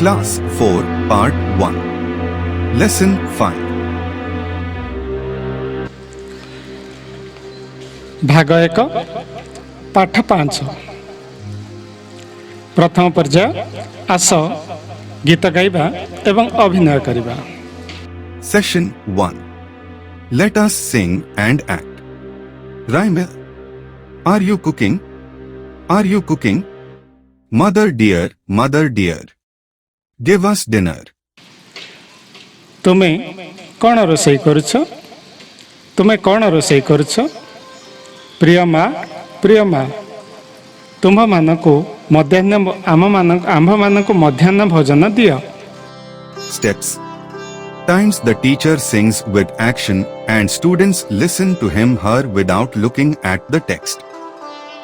Class 4, Part 1. Lesson 5. ଭାଗ ଏକ ପାଠ ପାଞ୍ଚ ପ୍ରଥମ ପର୍ଯ୍ୟାୟ ଆସ ଗୀତ ଗାଇବା ଏବଂ ଅଭିନୟ କରିବା Session 1. Let us sing and act. Rhyme. Are you cooking? Are you cooking? Mother dear, mother dear. Give us dinner. ତୁମେ କ'ଣ ରୋଷେଇ କରୁଛ ତୁମେ କ'ଣ ରୋଷେଇ କରୁଛ ପ୍ରିୟ ମା ପ୍ରିୟ ମା ତୁମ୍ଭମାନଙ୍କୁ ମଧ୍ୟାହ୍ନ ଆମମାନଙ୍କ ଆମ୍ଭମାନଙ୍କୁ ମଧ୍ୟାହ୍ନ ଭୋଜନ ଦିଅ Steps. Times the teacher sings with action and students listen to him her without looking at the text.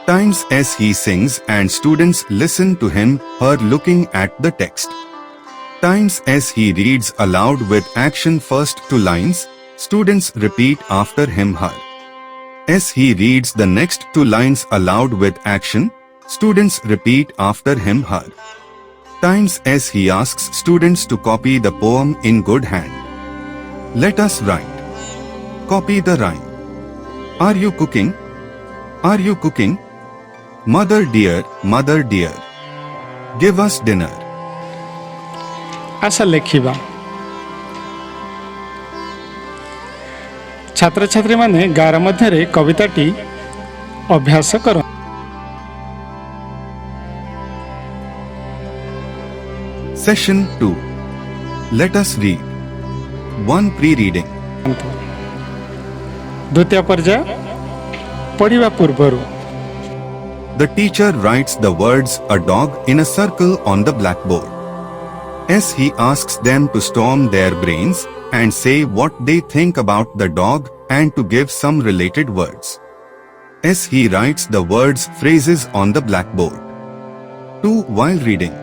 Times as he sings and students listen to him her looking at the text. Times as he reads aloud with action first two lines, students repeat after him her. As he reads the next two lines aloud with action, students repeat after him her. Times as he asks students to copy the poem in good hand. Let us write. Copy the rhyme. Are you cooking? Are you cooking? Mother dear, mother dear. Give us dinner. ଆଶା ଲେଖିବା ଛାତ୍ରଛାତ୍ରୀମାନେ ଗାର ମଧ୍ୟରେ କବିତାଟି ଅଭ୍ୟାସ କର Session 2. Let us read. 1 pre-reading. ଦ୍ୱିତୀୟ ପର୍ଯ୍ୟାୟ ପଢ଼ିବା ପୂର୍ବରୁ The teacher writes the words a dog in a circle on the blackboard. as he asks them to storm their brains and say what they think about the dog and to give some related words. As he writes the words phrases on the blackboard. 2. While reading.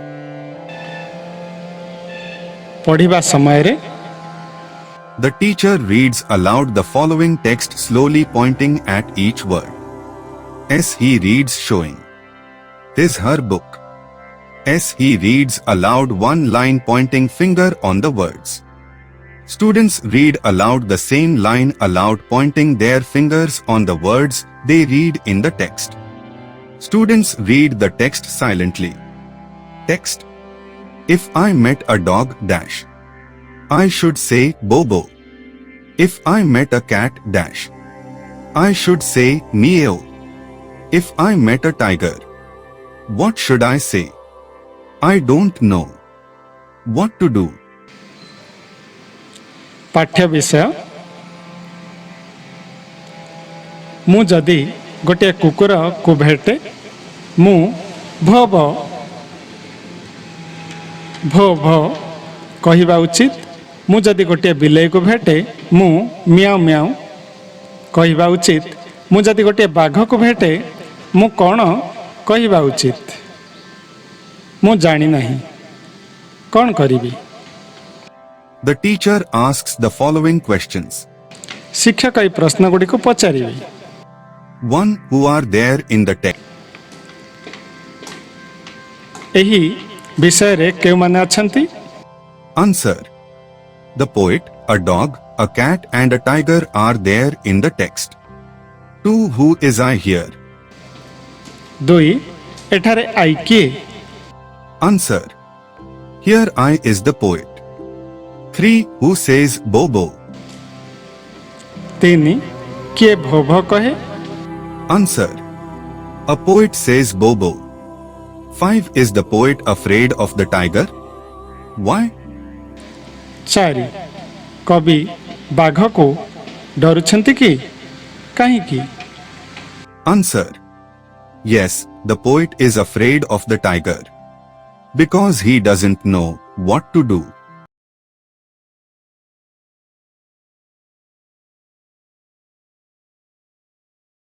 The teacher reads aloud the following text slowly pointing at each word. As he reads showing. This her book. As he reads aloud one line pointing finger on the words. Students read aloud the same line aloud pointing their fingers on the words they read in the text. Students read the text silently. Text If I met a dog dash. I should say Bobo. If I met a cat dash. I should say meow. If I met a tiger. What should I say? I don't know. What to do? ପାଠ୍ୟ ବିଷୟ ମୁଁ ଯଦି ଗୋଟିଏ କୁକୁରକୁ ଭେଟେ ମୁଁ ଭୋ ଭୋ ଭୋ ଭୋ କହିବା ଉଚିତ ମୁଁ ଯଦି ଗୋଟିଏ ବିଲେଇକୁ ଭେଟେ ମୁଁ ମିଆଁ ମିଆଁ କହିବା ଉଚିତ ମୁଁ ଯଦି ଗୋଟିଏ ବାଘକୁ ଭେଟେ ମୁଁ କ'ଣ କହିବା ଉଚିତ ମୁଁ ଜାଣିନାହିଁ କ'ଣ କରିବି The teacher asks the following questions. ଶିକ୍ଷକ ଏହି ପ୍ରଶ୍ନ ଗୁଡ଼ିକୁ ପଚାରିବେ 1. Who are there in the text? ଏହି ବିଷୟରେ କେଉଁମାନେ ଅଛନ୍ତି Answer. The poet, a dog, a cat and a tiger are there in the text. 2. Who is I here? ଦୁଇ ଏଠାରେ ଆଇ କିଏ Answer. Here I is the poet. 3. Who says Bobo? ତିନି କିଏ ଭୋ ଭୋ କହେ Answer. A poet says Bobo. 5. Is the poet afraid of the tiger? Why? ଚାରି କବି ବାଘକୁ ଡରୁଛନ୍ତି କି କାହିଁକି Answer. Yes, the poet is afraid of the tiger. Because he doesn't know what to do.